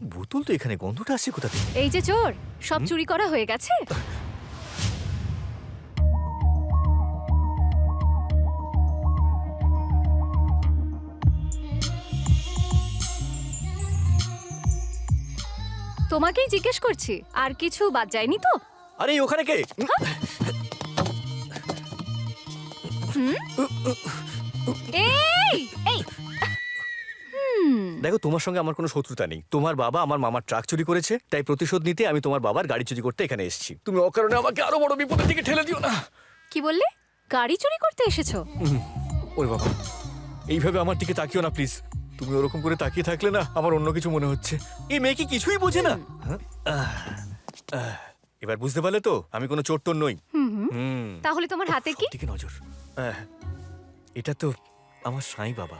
বোতল তো এখানে গন্ধটা আসছে কোথা থেকে? এই যে চোর সব চুরি করা হয়ে গেছে? তোমাকেই জিজ্ঞেস করছি আর কিছু বাদ যায়নি তো? আরে ওখানে কে? এই দেখো তোমার সঙ্গে আমার কোনো শত্রুতা নেই। তোমার বাবা আমার মামার ট্রাক চুরি করেছে তাই প্রতিশোধ নিতে আমি তোমার বাবার গাড়ি চুরি করতে এখানে এসেছি। তুমি অকারণে আমাকে আরও বড় বিপদের দিকে ঠেলে দিও না। কি বললে? গাড়ি চুরি করতে এসেছ? ওরে বাবা এইভাবে আমার দিকে তাকিও না প্লিজ। তুমি ওরকম করে তাকিয়ে থাকলে না আমার অন্য কিছু মনে হচ্ছে। এই মেয়ে কি কিছুই বোঝে না? হ্যাঁ? এবার বুঝতে পারলে তো আমি কোনো চোর টোর নই। তাহলে তোমার হাতে কি? নজর। এটা তো আমার সাই বাবা।